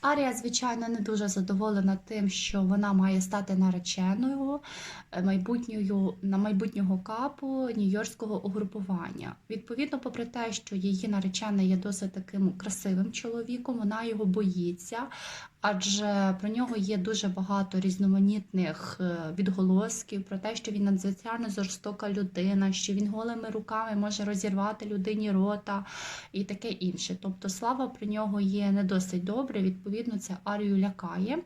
Арія, звичайно, не дуже задоволена тим, що вона має стати нареченою е, майбутньою на майбутнього капу нью-йоркського угрупування. Відповідно, попри те, що її наречена є досить таким красивим чоловіком, вона його боїться, адже про нього є дуже багато різноманітних е, відголосків про те, що він надзвичайно жорстока людина, що він голими руками може розірвати людині рота і таке інше. Тобто слава про нього є не досить добре. Відповідно, це Арію лякає,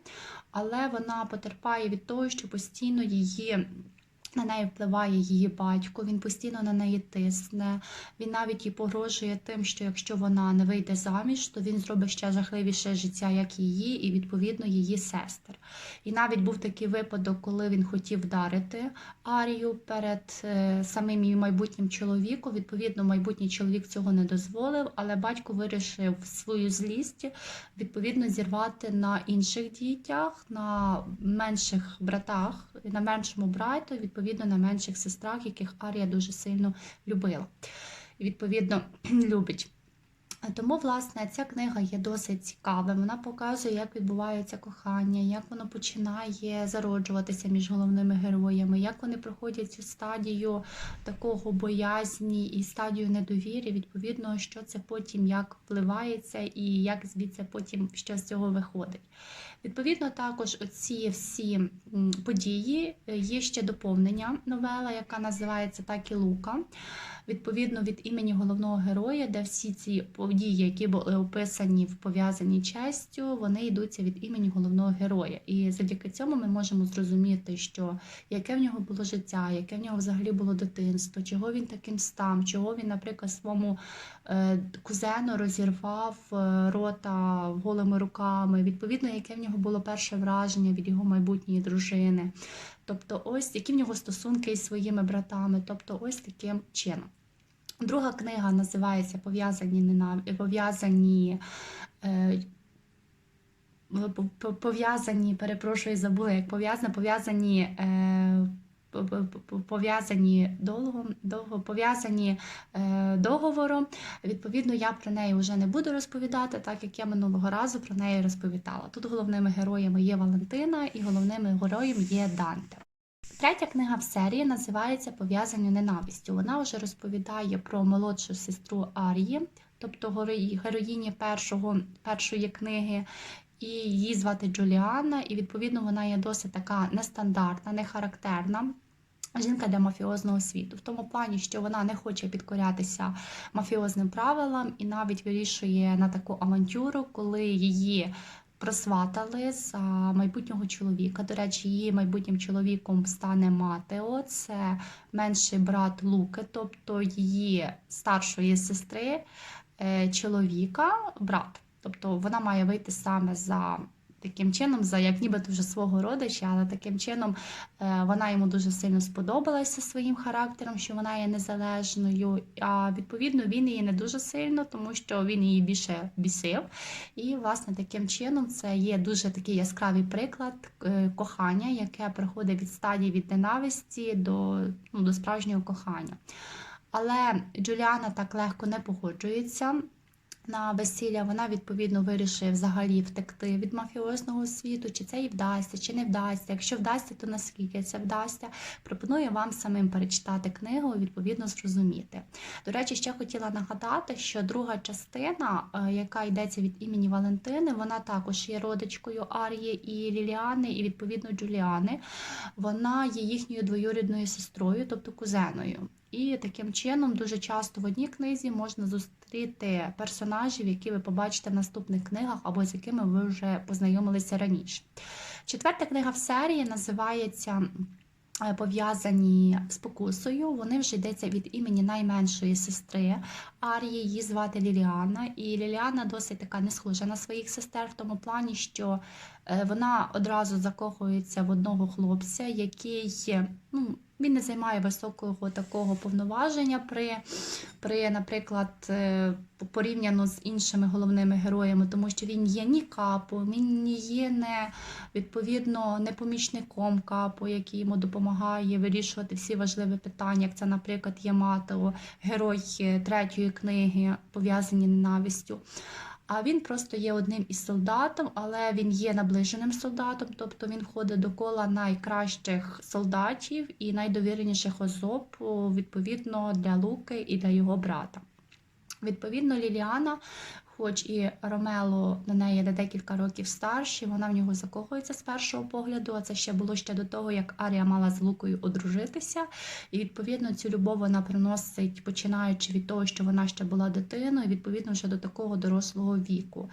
але вона потерпає від того, що постійно її. На неї впливає її батько, він постійно на неї тисне. Він навіть їй погрожує тим, що якщо вона не вийде заміж, то він зробить ще жахливіше життя, як її, і відповідно її сестер. І навіть був такий випадок, коли він хотів вдарити Арію перед е, самим її майбутнім чоловіком. Відповідно, майбутній чоловік цього не дозволив, але батько вирішив свою злість відповідно зірвати на інших дітях, на менших братах, на меншому брату, відповідно на менших сестрах, яких Арія дуже сильно любила. І, відповідно, любить. Тому, власне, ця книга є досить цікава. Вона показує, як відбувається кохання, як воно починає зароджуватися між головними героями, як вони проходять цю стадію такого боязні і стадію недовіри, відповідно, що це потім як впливається і як звідси потім що з цього виходить. Відповідно, також оці всі події е, є ще доповнення новела, яка називається Так і Лука. Відповідно від імені головного героя, де всі ці події, які були описані в пов'язаній честю, вони йдуться від імені головного героя. І завдяки цьому ми можемо зрозуміти, що яке в нього було життя, яке в нього взагалі було дитинство, чого він таким став, чого він, наприклад, своєму е, кузену розірвав е, рота голими руками. Відповідно, яке в нього було перше враження від його майбутньої дружини. Тобто, ось які в нього стосунки із своїми братами, тобто ось таким чином. Друга книга називається Пов'язані ненав... пов'язані. Е... по- по- Пов'язані, перепрошую, забула, як пов'язані, пов'язані е... по- по- по- пов'язані довго, довго пов'язані е... договором. Відповідно, я про неї вже не буду розповідати, так як я минулого разу про неї розповідала. Тут головними героями є Валентина і головним героєм є Данте. Третя книга в серії називається Пов'язані ненавистю. Вона вже розповідає про молодшу сестру Арії, тобто героїні першого, першої книги. І її звати Джуліанна, і відповідно вона є досить така нестандартна, нехарактерна. Жінка для мафіозного світу, в тому плані, що вона не хоче підкорятися мафіозним правилам і навіть вирішує на таку авантюру, коли її просватали за майбутнього чоловіка. До речі, її майбутнім чоловіком стане Матео, це менший брат Луки, тобто її старшої сестри е, чоловіка, брат. Тобто вона має вийти саме за таким чином, за як нібито вже свого родича, але таким чином е, вона йому дуже сильно сподобалася своїм характером, що вона є незалежною. А відповідно він її не дуже сильно, тому що він її більше бісив. І, власне, таким чином це є дуже такий яскравий приклад е, кохання, яке приходить від стадії від ненависті до, ну, до справжнього кохання. Але Джуліана так легко не погоджується на весілля. Вона відповідно вирішує взагалі втекти від мафіозного світу, чи це їй вдасться, чи не вдасться. Якщо вдасться, то наскільки це вдасться. Пропоную вам самим перечитати книгу відповідно зрозуміти. До речі, ще хотіла нагадати, що друга частина, е, яка йдеться від імені Валентини, вона також є родичкою Арії і Ліліани, і відповідно Джуліани. Вона є їхньою двоюрідною сестрою, тобто кузеною. І таким чином дуже часто в одній книзі можна зустріти персонажів, які ви побачите в наступних книгах, або з якими ви вже познайомилися раніше. Четверта книга в серії називається е, Пов'язані з покусою. Вони вже йдеться від імені найменшої сестри Арії, її звати Ліліана. І Ліліана досить така не схожа на своїх сестер в тому плані, що е, вона одразу закохується в одного хлопця, який ну, він не займає високого такого повноваження при, при наприклад, е, порівняно з іншими головними героями, тому що він є ні капо, він є не відповідно не помічником капо, який йому допомагає вирішувати всі важливі питання, як це, наприклад, є Матео, герой е, третьої книги, пов'язані ненавистю. А він просто є одним із солдатом, але він є наближеним солдатом, тобто він входить до кола найкращих солдатів і найдовіреніших особ, відповідно, для Луки і для його брата. Відповідно, Ліліана, хоч і Ромело на неї на декілька років старші, вона в нього закохується з першого погляду. А це ще було ще до того, як Арія мала з Лукою одружитися. І відповідно цю любов вона приносить, починаючи від того, що вона ще була дитиною, відповідно вже до такого дорослого віку.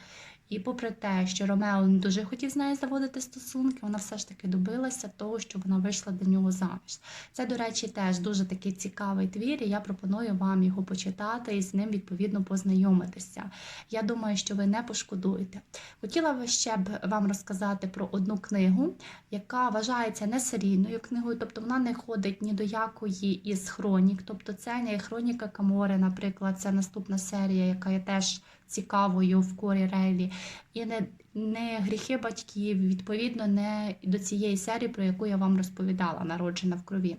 І попри те, що Ромео не дуже хотів з нею заводити стосунки, вона все ж таки добилася того, що вона вийшла до нього заміж. Це, до речі, теж дуже такий цікавий твір, і я пропоную вам його почитати і з ним відповідно познайомитися. Я думаю, що ви не пошкодуєте. Хотіла би ще б вам розказати про одну книгу, яка вважається не серійною книгою, тобто вона не ходить ні до якої із хронік. Тобто це не хроніка Камори, наприклад, це наступна серія, яка є теж цікавою в Корі Рейлі. І не, не гріхи батьків, відповідно, не до цієї серії, про яку я вам розповідала, народжена в крові.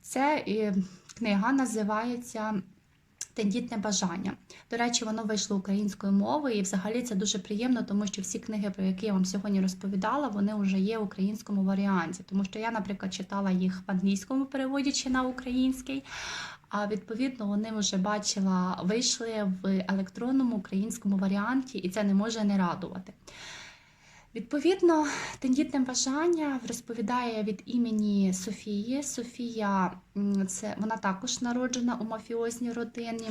Це е, книга називається Тендітне бажання. До речі, воно вийшло українською мовою, і взагалі це дуже приємно, тому що всі книги, про які я вам сьогодні розповідала, вони вже є в українському варіанті. Тому що я, наприклад, читала їх в англійському переводі чи на український. А відповідно, вони вже бачила, вийшли в електронному українському варіанті, і це не може не радувати. Відповідно, тендітне бажання розповідає від імені Софії. Софія це вона також народжена у мафіозній родині.